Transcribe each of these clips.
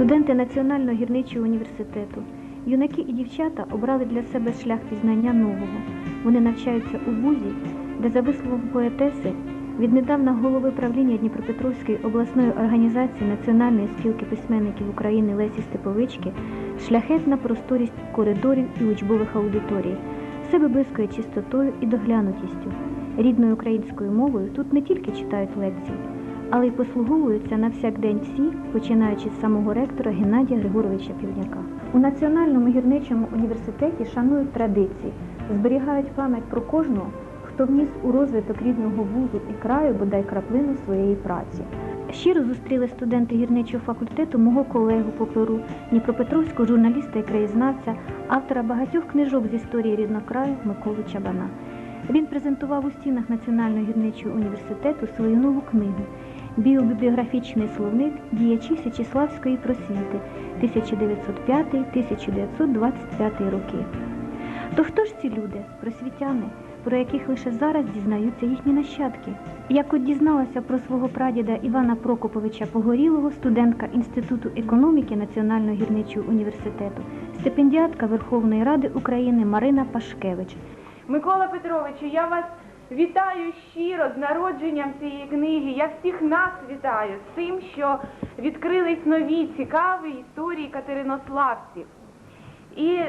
Студенти Національного гірничого університету, юнаки і дівчата обрали для себе шлях пізнання нового. Вони навчаються у вузі, де за висловом поетеси віднедавна голови правління Дніпропетровської обласної організації Національної спілки письменників України Лесі Степовички шляхетна просторість коридорів і учбових аудиторій, все виблискує чистотою і доглянутістю. Рідною українською мовою тут не тільки читають лекції, але й послуговуються на всякдень всі, починаючи з самого ректора Геннадія Григоровича Півняка. У Національному гірничому університеті шанують традиції, зберігають пам'ять про кожного, хто вніс у розвиток рідного вузу і краю бодай краплину своєї праці. Щиро зустріли студенти гірничого факультету мого колегу по Перу, дніпропетровського журналіста і краєзнавця, автора багатьох книжок з історії рідного краю Миколу Чабана. Він презентував у стінах Національного гірничого університету свою нову книгу Біобібліографічний словник діячі Січіславської просвіти 1905-1925 роки. То хто ж ці люди, просвітяни, про яких лише зараз дізнаються їхні нащадки? Як от дізналася про свого прадіда Івана Прокоповича Погорілого, студентка Інституту економіки Національного гірничого університету, стипендіатка Верховної Ради України Марина Пашкевич. Микола Петровичу, я вас вітаю щиро з народженням цієї книги. Я всіх нас вітаю з тим, що відкрились нові цікаві історії катеринославців. І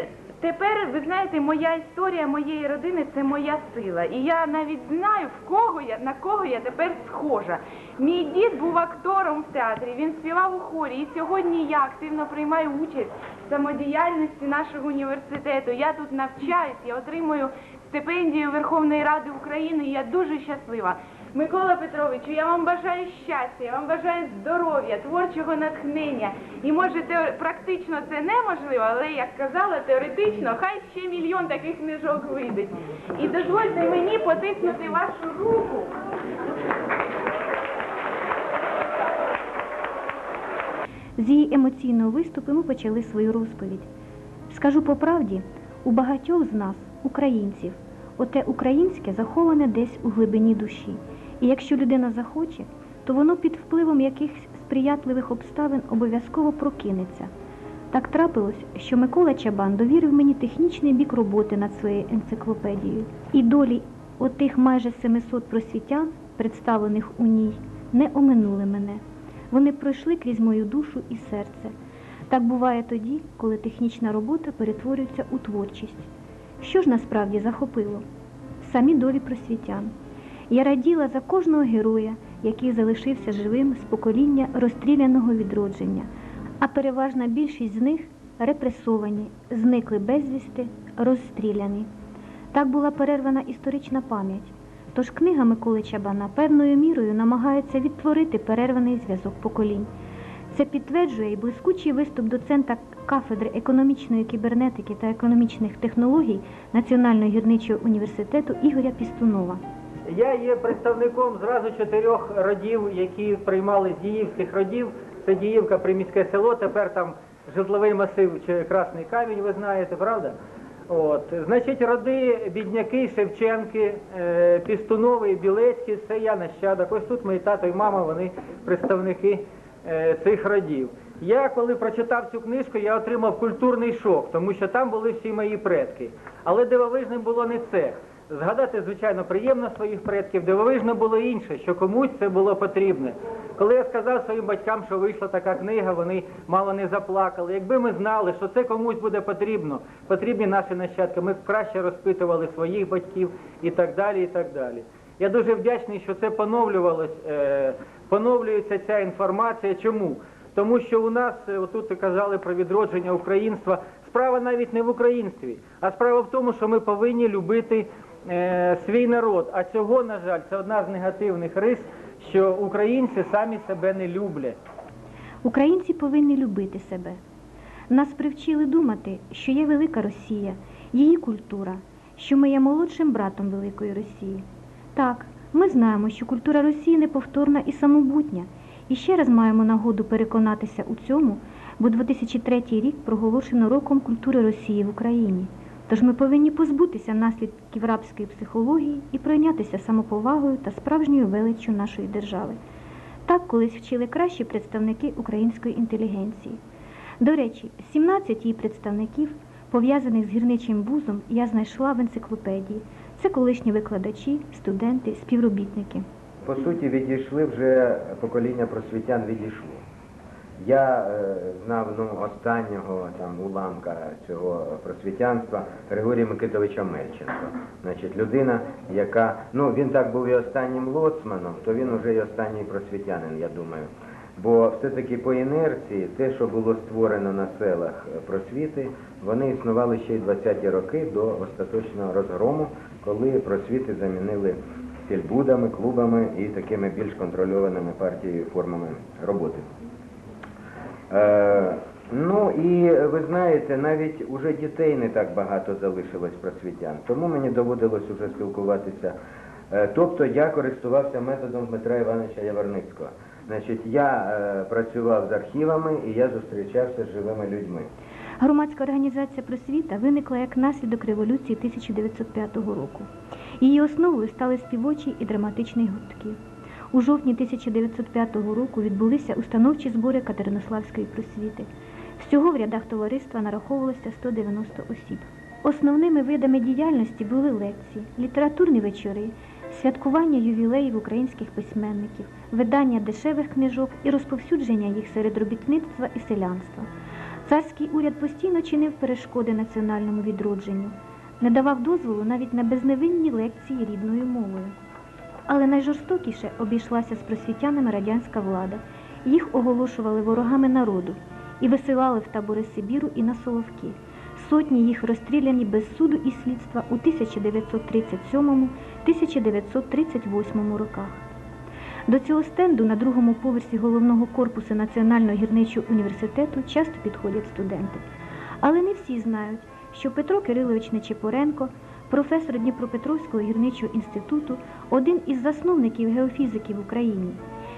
тепер, ви знаєте, моя історія моєї родини це моя сила. І я навіть знаю, в кого я, на кого я тепер схожа. Мій дід був актором в театрі, він співав у хорі. І сьогодні я активно приймаю участь в самодіяльності нашого університету. Я тут навчаюсь, я отримую стипендію Верховної Ради України. Я дуже щаслива. Микола Петровичу, я вам бажаю щастя, я вам бажаю здоров'я, творчого натхнення. І може те- практично це неможливо, але як казала, теоретично, хай ще мільйон таких книжок вийде. І дозвольте мені потиснути вашу руку. З її емоційного виступу ми почали свою розповідь. Скажу по правді, у багатьох з нас, українців, оте українське заховане десь у глибині душі. І якщо людина захоче, то воно під впливом якихось сприятливих обставин обов'язково прокинеться. Так трапилось, що Микола Чабан довірив мені технічний бік роботи над своєю енциклопедією. І долі отих майже 700 просвітян, представлених у ній, не оминули мене. Вони пройшли крізь мою душу і серце. Так буває тоді, коли технічна робота перетворюється у творчість. Що ж насправді захопило? Самі долі просвітян. Я раділа за кожного героя, який залишився живим з покоління розстріляного відродження, а переважна більшість з них репресовані, зникли безвісти, розстріляні. Так була перервана історична пам'ять. Тож книга Миколи Чабана певною мірою намагається відтворити перерваний зв'язок поколінь. Це підтверджує і блискучий виступ доцента кафедри економічної кібернетики та економічних технологій Національного гірничого університету Ігоря Пістунова. Я є представником зразу чотирьох родів, які приймали з діївських родів. Це Діївка, приміське село, тепер там житловий масив чи Красний Камінь, ви знаєте, правда? От. Значить, роди, бідняки, Шевченки, е, Пістунови, Білецькі, це я нащадок. Ось тут мої тато і мама, вони представники цих родів. Я коли прочитав цю книжку, я отримав культурний шок, тому що там були всі мої предки. Але дивовижним було не це. Згадати, звичайно, приємно своїх предків, дивовижно було інше, що комусь це було потрібне. Коли я сказав своїм батькам, що вийшла така книга, вони мало не заплакали. Якби ми знали, що це комусь буде потрібно, потрібні наші нащадки, ми б краще розпитували своїх батьків і так далі. і так далі. Я дуже вдячний, що це поновлювалось, е, поновлюється ця інформація. Чому? Тому що у нас, е, отут казали про відродження українства, справа навіть не в українстві, а справа в тому, що ми повинні любити е, свій народ. А цього, на жаль, це одна з негативних рис, що українці самі себе не люблять. Українці повинні любити себе. Нас привчили думати, що є велика Росія, її культура, що ми є молодшим братом Великої Росії. Так, ми знаємо, що культура Росії неповторна і самобутня, і ще раз маємо нагоду переконатися у цьому, бо 2003 рік проголошено роком культури Росії в Україні. Тож ми повинні позбутися наслідків рабської психології і пройнятися самоповагою та справжньою величчю нашої держави. Так колись вчили кращі представники української інтелігенції. До речі, 17 її представників, пов'язаних з гірничим вузом, я знайшла в енциклопедії. Це колишні викладачі, студенти, співробітники. По суті, відійшли вже покоління просвітян відійшло. Я е, знав ну, останнього там уламка цього просвітянства Григорія Микитовича Мельченка. Значить, людина, яка ну він так був і останнім лоцманом, то він уже і останній просвітянин, я думаю. Бо все-таки по інерції те, що було створено на селах просвіти, вони існували ще й 20-ті роки до остаточного розгрому, коли просвіти замінили сільбудами, клубами і такими більш контрольованими партією формами роботи. Е, ну і ви знаєте, навіть уже дітей не так багато залишилось просвітян, тому мені доводилось уже спілкуватися. Е, тобто я користувався методом Дмитра Івановича Яворницького. Значить, я е, працював з архівами і я зустрічався з живими людьми. Громадська організація просвіта виникла як наслідок революції 1905 року. Її основою стали співочі і драматичні гуртки. У жовтні 1905 року відбулися установчі збори Катеринославської просвіти. Всього в рядах товариства нараховувалося 190 осіб. Основними видами діяльності були лекції, літературні вечори, святкування ювілеїв українських письменників, видання дешевих книжок і розповсюдження їх серед робітництва і селянства. Царський уряд постійно чинив перешкоди національному відродженню, не давав дозволу навіть на безневинні лекції рідною мовою. Але найжорстокіше обійшлася з просвітянами радянська влада. Їх оголошували ворогами народу і висилали в табори Сибіру і на Соловки. Сотні їх розстріляні без суду і слідства у 1937-1938 роках. До цього стенду на другому поверсі головного корпусу Національного гірничого університету часто підходять студенти. Але не всі знають, що Петро Кирилович Нечипоренко, професор Дніпропетровського гірничого інституту, один із засновників геофізики в Україні.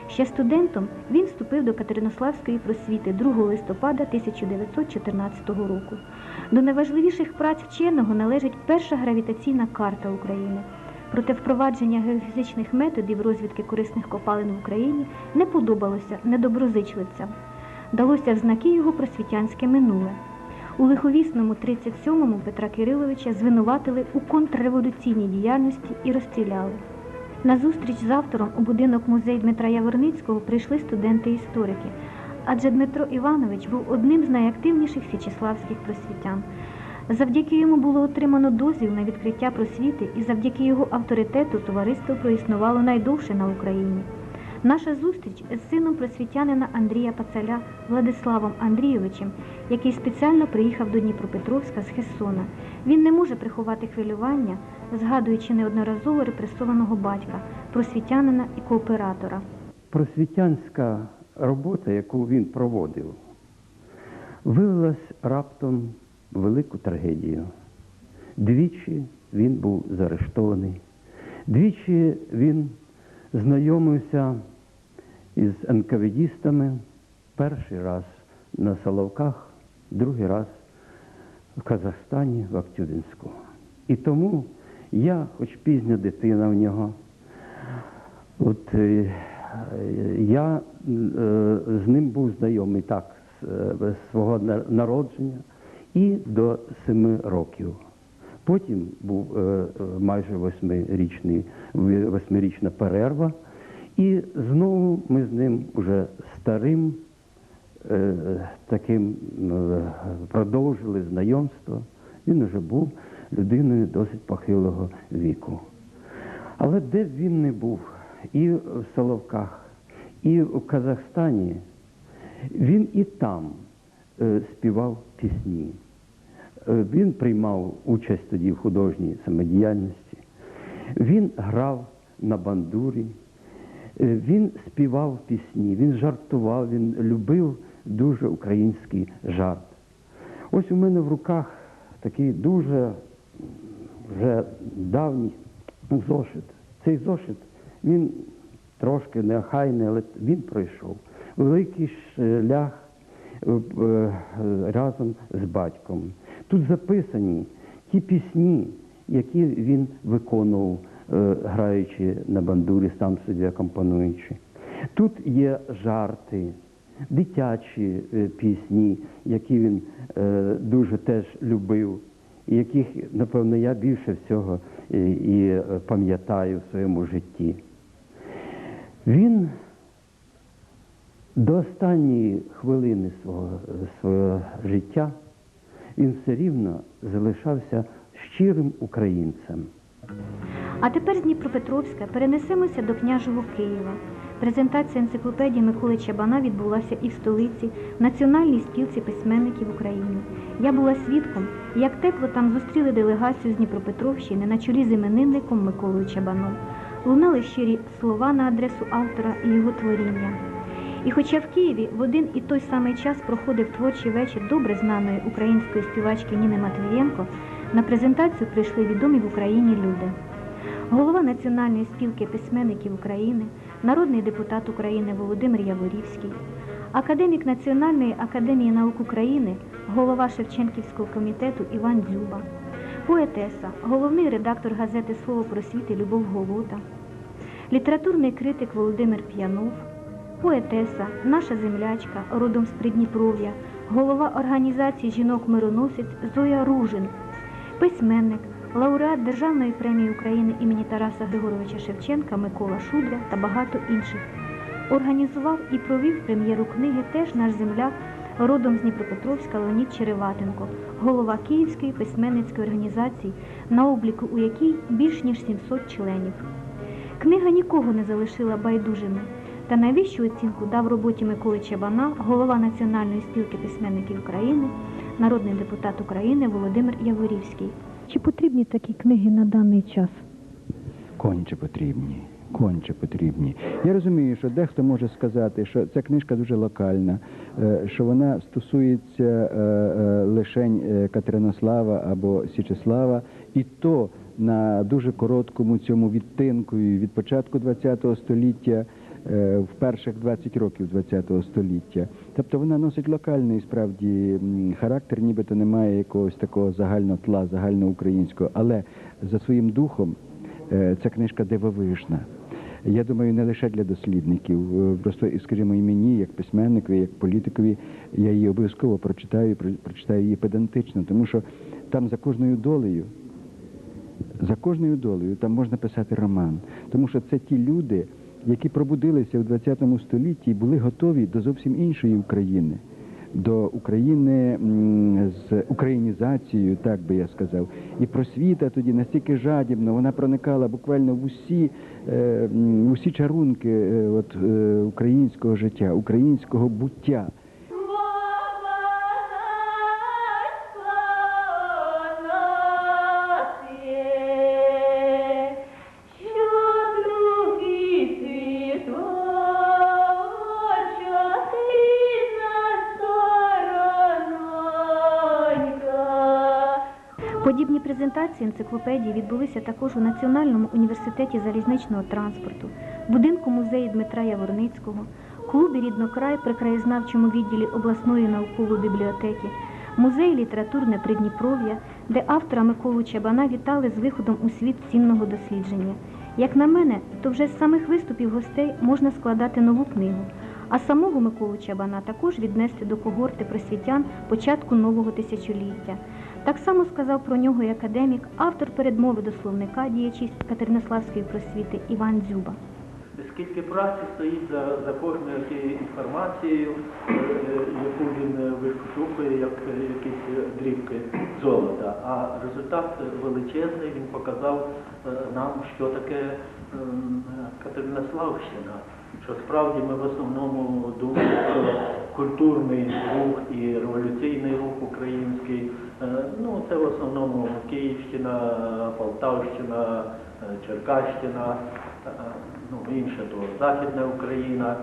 Ще студентом він вступив до Катеринославської просвіти 2 листопада 1914 року. До найважливіших праць вченого належить перша гравітаційна карта України. Проте впровадження геофізичних методів розвідки корисних копалин в Україні не подобалося недоброзичливцям. Далося в знаки його просвітянське минуле. У лиховісному 37-му Петра Кириловича звинуватили у контрреволюційній діяльності і розстріляли. На зустріч з автором у будинок музей Дмитра Яворницького прийшли студенти-історики, адже Дмитро Іванович був одним з найактивніших січеславських просвітян. Завдяки йому було отримано дозвіл на відкриття просвіти, і завдяки його авторитету товариство проіснувало найдовше на Україні. Наша зустріч з сином просвітянина Андрія Пацаля Владиславом Андрійовичем, який спеціально приїхав до Дніпропетровська з Херсона. Він не може приховати хвилювання, згадуючи неодноразово репресованого батька, просвітянина і кооператора. Просвітянська робота, яку він проводив, вилилась раптом велику трагедію. Двічі він був заарештований, двічі він знайомився із НКВДістами, перший раз на Соловках, другий раз в Казахстані, в Актюбінську. І тому я, хоч пізня дитина в нього, От е, я е, з ним був знайомий так з е, з свого народження і до семи років. Потім був е, е, майже восьмирічний, восьмирічна перерва, і знову ми з ним уже старим е, таким продовжили знайомство. Він уже був людиною досить похилого віку. Але де б він не був, і в Соловках, і в Казахстані, він і там співав пісні. Е, Він приймав участь тоді в художній самодіяльності. Він грав на бандурі, Е, він співав пісні, він жартував, він любив дуже український жарт. Ось у мене в руках такий дуже вже давній зошит. Цей зошит, він трошки неохайний, але він пройшов. Великий шлях е, разом з батьком. Тут записані ті пісні, які він виконував, е, граючи на бандурі, сам собі акомпануючи. Тут є жарти, дитячі е, пісні, які він е, дуже теж любив, яких, напевно, я більше всього і, пам'ятаю в своєму житті. Він до останньої хвилини свого, свого життя він все рівно залишався щирим українцем. А тепер з Дніпропетровська перенесемося до княжого Києва. Презентація енциклопедії Миколи Чабана відбулася і в столиці, в Національній спілці письменників України. Я була свідком, як тепло там зустріли делегацію з Дніпропетровщини на чолі з іменинником Миколою Чабаном. Лунали щирі слова на адресу автора і його творіння. І хоча в Києві в один і той самий час проходив творчий вечір добре знаної української співачки Ніни Матвієнко, на презентацію прийшли відомі в Україні люди. Голова Національної спілки письменників України, народний депутат України Володимир Яворівський, академік Національної академії наук України, голова Шевченківського комітету Іван Дзюба, поетеса, головний редактор газети Слово просвіти Любов Голота, літературний критик Володимир П'янов, поетеса, наша землячка, родом з Придніпров'я, голова організації жінок-мироносець Зоя Ружин, письменник, лауреат Державної премії України імені Тараса Григоровича Шевченка Микола Шудря та багато інших. Організував і провів прем'єру книги теж наш земляк, родом з Дніпропетровська Леонід Череватенко, голова Київської письменницької організації, на обліку у якій більш ніж 700 членів. Книга нікого не залишила байдужими. Та найвищу оцінку дав роботі Миколи Чабана, голова Національної спілки письменників України, народний депутат України Володимир Яворівський. Чи потрібні такі книги на даний час? Конче потрібні. Конче потрібні. Я розумію, що дехто може сказати, що ця книжка дуже локальна, е, що вона стосується е, е, лишень Катеринослава або Січеслава, і то на дуже короткому цьому відтинку від початку ХХ століття. Е, В перших 20 років ХХ століття, тобто вона носить локальний справді характер, нібито немає якогось такого загального тла, загальноукраїнського, але за своїм духом Е, Ця книжка дивовижна. Я думаю, не лише для дослідників. Е, Просто, скажімо, і мені, як письменникові, як політикові, я її обов'язково прочитаю, і про- прочитаю її педантично, тому що там за кожною долею, за кожною долею там можна писати роман. Тому що це ті люди, які пробудилися у ХХ столітті і були готові до зовсім іншої України. До України з українізацією, так би я сказав, і просвіта тоді настільки жадібно, вона проникала буквально в усі, е, в усі чарунки е, от, е, українського життя, українського буття. Подібні презентації енциклопедії відбулися також у Національному університеті залізничного транспорту, будинку музею Дмитра Яворницького, клубі Ріднокрай при краєзнавчому відділі обласної наукової бібліотеки, музеї літературне Придніпров'я, де автора Миколу Чабана вітали з виходом у світ цінного дослідження. Як на мене, то вже з самих виступів гостей можна складати нову книгу. А самого Миколу Чабана також віднести до когорти просвітян початку нового тисячоліття. Так само сказав про нього і академік, автор передмови до словника діячі Катеринославської просвіти Іван Дзюба. Скільки праці стоїть за, за кожною інформацією, е, яку він е, вишукує, як е, якісь дрібки золота. А результат величезний, він показав нам, що таке Катеринославщина. Що справді ми в основному думаємо, що культурний рух і революційний рух український, ну це в основному Київщина, Полтавщина, е, Черкащина, е, ну інше то Західна Україна.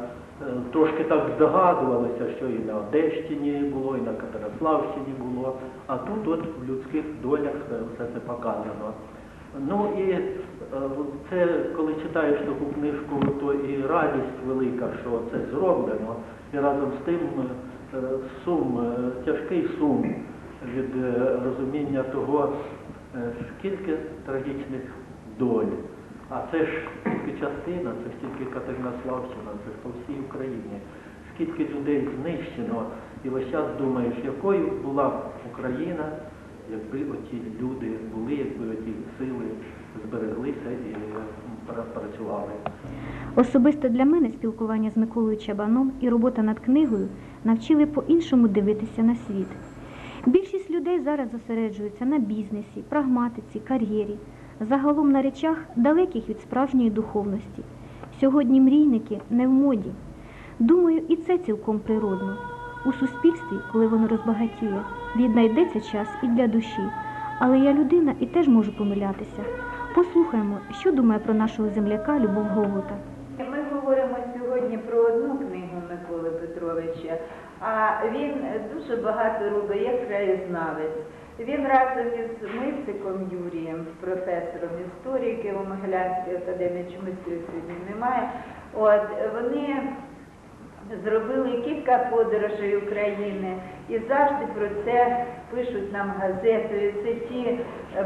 Е, Трошки так здогадувалися, що і на Одещині було, і на Катерославщині було, а тут от в людських долях е, все це показано. Ну і е, це, коли читаєш таку книжку, то і радість велика, що це зроблено, і разом з тим е, сум, е, тяжкий сум від е, розуміння того, е, скільки трагічних доль. А це ж тільки частина, це ж тільки Катеринославщина, це ж по всій Україні. скільки людей знищено, і весь час думаєш, якою була б Україна, якби оті люди були, якби оті сили збереглися і працювали. Особисто для мене спілкування з Миколою Чабаном і робота над книгою навчили по-іншому дивитися на світ. Більшість людей зараз зосереджуються на бізнесі, прагматиці, кар'єрі, загалом на речах, далеких від справжньої духовності. Сьогодні мрійники не в моді. Думаю, і це цілком природно. У суспільстві, коли воно розбагатіє, віднайдеться час і для душі. Але я людина і теж можу помилятися. Послухаємо, що думає про нашого земляка Любов Голота. Ми говоримо сьогодні про одну книгу Миколи Петровича, а він дуже багато робить як краєзнавець. Він разом із Мисиком Юрієм, професором історії Києво-Могилянської академії, чомусь його сьогодні немає. От вони зробили кілька подорожей України і завжди про це пишуть нам газети. Це ті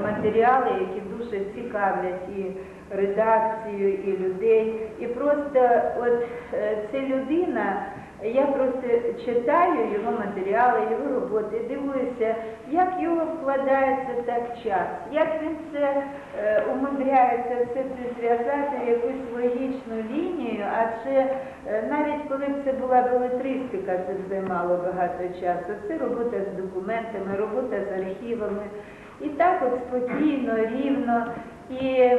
матеріали, які дуже цікавлять і редакцію, і людей. І просто от е, це людина. Я просто читаю його матеріали, його роботи, дивуюся, як його вкладається так час, як він це е, умудряється все це зв'язати в якусь логічну лінію, адже е, навіть коли б це була белетристика, це займало багато часу. Це робота з документами, робота з архівами. І так от спокійно, рівно. І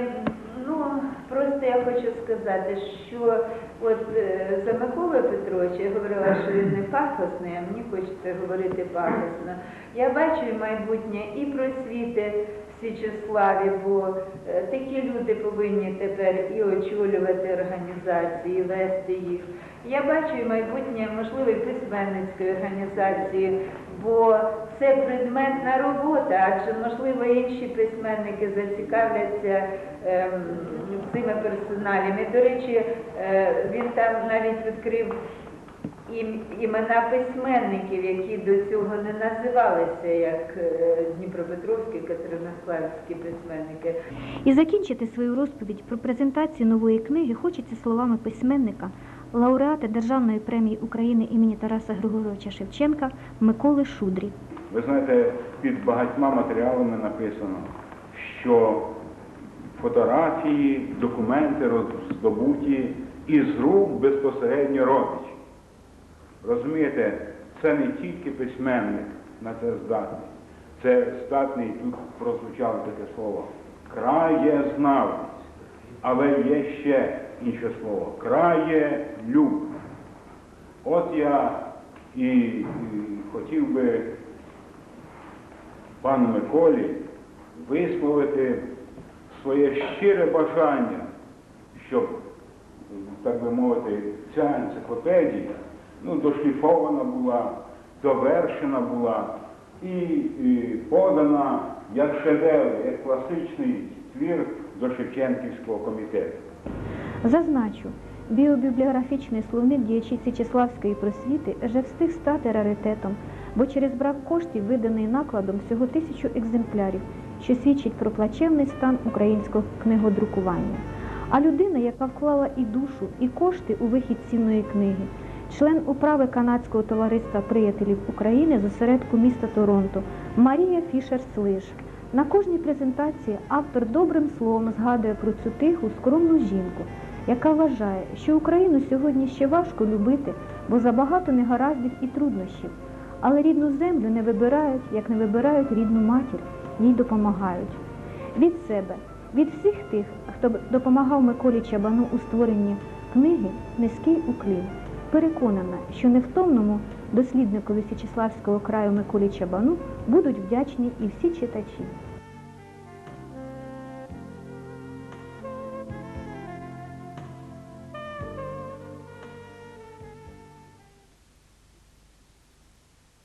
ну просто я хочу сказати, що от е, за Микола Петровича я говорила, що він не пафосний, а мені хочеться говорити пафосно. Я бачу майбутнє і просвіти Січеславі, бо е, такі люди повинні тепер і очолювати організації, вести їх. Я бачу і майбутнє, можливо, і письменницької організації, бо це предметна робота, адже можливо інші письменники зацікавляться ем, цими персоналями. До речі, е, він там навіть відкрив імена письменників, які до цього не називалися як е, Дніпропетровські, Катеринославські письменники. І закінчити свою розповідь про презентацію нової книги хочеться словами письменника, лауреата Державної премії України імені Тараса Григоровича Шевченка Миколи Шудрі. Ви знаєте, під багатьма матеріалами написано, що фотографії, документи роздобуті із рук безпосередньо родичів. Розумієте, це не тільки письменник на це здатний, це здатний, тут прозвучало таке слово, краєзнавець. Але є ще інше слово краєлюб. От я і, і хотів би пану Миколі висловити своє щире бажання, щоб, так би мовити, ця енциклопедія ну, дошліфована була, довершена була і, і подана як шедевр, як класичний твір до Шевченківського комітету. Зазначу, біобібліографічний словник діячів Січеславської просвіти вже встиг стати раритетом, бо через брак коштів виданий накладом всього тисячу екземплярів, що свідчить про плачевний стан українського книгодрукування. А людина, яка вклала і душу, і кошти у вихід цінної книги, член управи канадського товариства приятелів України з осередку міста Торонто Марія Фішер Слиш. На кожній презентації автор добрим словом згадує про цю тиху, скромну жінку, яка вважає, що Україну сьогодні ще важко любити, бо забагато негараздів і труднощів. Але рідну землю не вибирають, як не вибирають рідну матір, їй допомагають. Від себе, від всіх тих, хто допомагав Миколі Чабану у створенні книги Низький уклін. Переконана, що невтомному дослідникові Січеславського краю Миколі Чабану будуть вдячні і всі читачі.